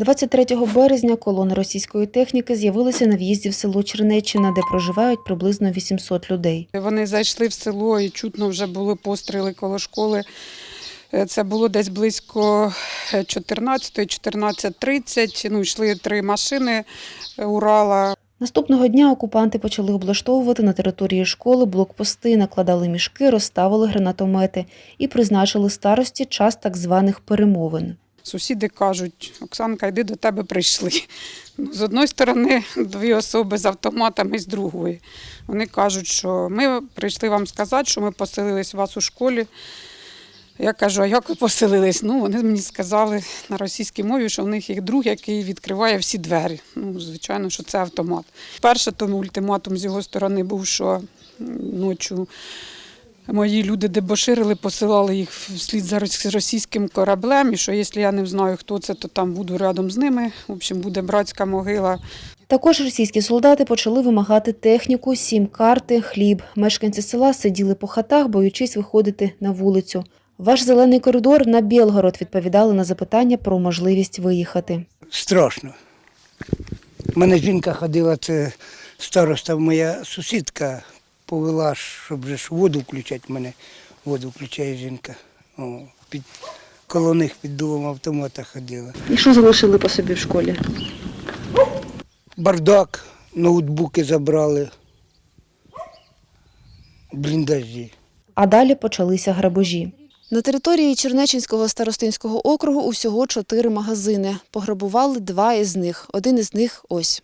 23 березня колони російської техніки з'явилися на в'їзді в село Чернеччина, де проживають приблизно 800 людей. Вони зайшли в село і чутно вже були постріли коло школи. Е, Це було десь близько 14-14.30. Ну, йшли три машини е, Урала. Наступного дня окупанти почали облаштовувати на території школи блокпости, накладали мішки, розставили гранатомети і призначили старості час так званих перемовин. Сусіди кажуть, Оксанка, йди до тебе прийшли. Ну, З одної сторони, дві особи з автоматами, з другої. Вони кажуть, що ми прийшли вам сказати, що ми поселились у вас у школі. Я кажу, а як ви поселились? Ну, вони мені сказали на російській мові, що в них є друг, який відкриває всі двері. Ну, звичайно, що це автомат. Перше, тому ультиматум з його сторони був, що ночі мої люди дебоширили, посилали їх вслід за рос- російським кораблем. І що якщо я не знаю, хто це, то там буду рядом з ними. В общем, буде братська могила. Також російські солдати почали вимагати техніку, сім карти, хліб. Мешканці села сиділи по хатах, боючись виходити на вулицю. Ваш зелений коридор на Білгород відповідали на запитання про можливість виїхати. страшно. У мене жінка ходила, це староста моя сусідка повела, щоб же ж воду включати. Мене воду включає жінка. О, під, коло них під дулом автомата ходила. І що залишили по собі в школі? Бардак, ноутбуки забрали, бліндажі. А далі почалися грабежі. На території Чернечинського старостинського округу усього чотири магазини. Пограбували два із них. Один із них ось.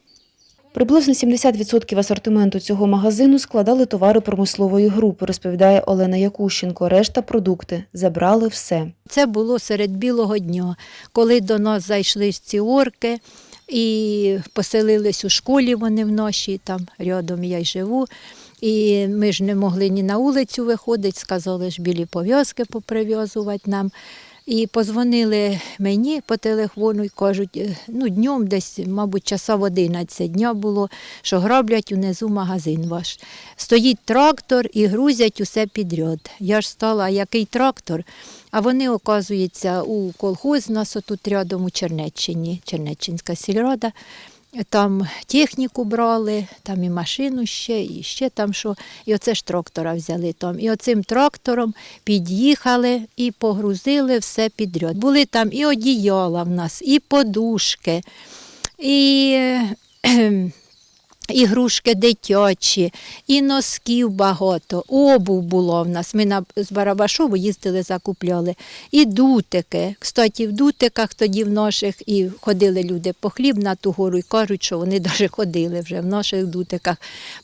Приблизно 70% асортименту цього магазину складали товари промислової групи, розповідає Олена Якущенко. Решта продукти забрали все. Це було серед білого дня, коли до нас зайшли ці орки і поселились у школі вони в нашій, там рядом я й живу. І ми ж не могли ні на вулицю виходити, сказали ж білі пов'язки поприв'язувати нам. І позвонили мені по телефону і кажуть, е, ну днем десь, мабуть, часа в 11 дня було, що граблять унизу магазин ваш. Стоїть трактор і грузять усе підряд. Я ж стала, який трактор? А вони, оказується, у колхоз нас отут рядом у Чернеччині, Чернеччинська сільрада. Там техніку брали, там і машину ще, і ще там що. І оце ж трактора взяли там. І оцим трактором під'їхали і погрузили все підряд. Були там і одіяла в нас, і подушки, і ігрушки дитячі, і носків багато, обув було в нас. Ми на, з Барабашову їздили, закупляли. І дутики. Кстати, в дутиках тоді в наших і ходили люди по хліб на ту гору і кажуть, що вони навіть ходили вже в наших дутиках.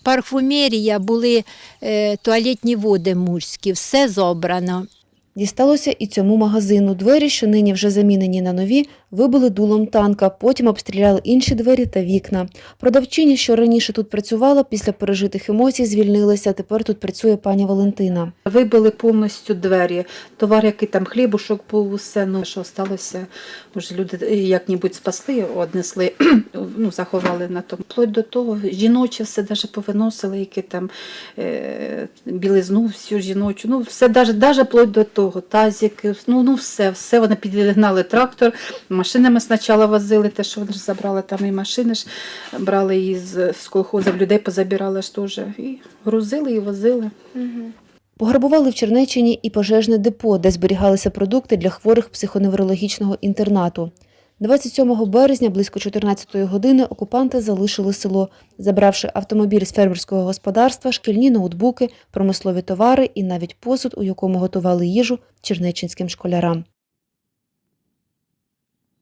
Парфумерія, були е, туалетні води мужські, все зобрано. Дісталося і цьому магазину. Двері, що нині вже замінені на нові, вибили дулом танка, потім обстріляли інші двері та вікна. Продавчиня, що раніше тут працювала, після пережитих емоцій звільнилася. Тепер тут працює пані Валентина. Вибили повністю двері. Товар, який там хлібушок був, усе, ну що сталося, може люди як-небудь спасли, однесли, ну, заховали на тому. Вплоть до того, жіноче все навіть повиносили, які там е, білизну, всю жіночу, ну все навіть, навіть вплоть до того, тазики, ну, ну все, все вони підігнали трактор, машинами спочатку возили, те, що вони ж забрали там і машини ж брали із з колхозів, людей позабирали ж теж, і грузили, і возили. Пограбували в Чернеччині і пожежне депо, де зберігалися продукти для хворих психоневрологічного інтернату. 27 березня близько 14 години окупанти залишили село, забравши автомобіль з фермерського господарства, шкільні ноутбуки, промислові товари і навіть посуд, у якому готували їжу чернечинським школярам.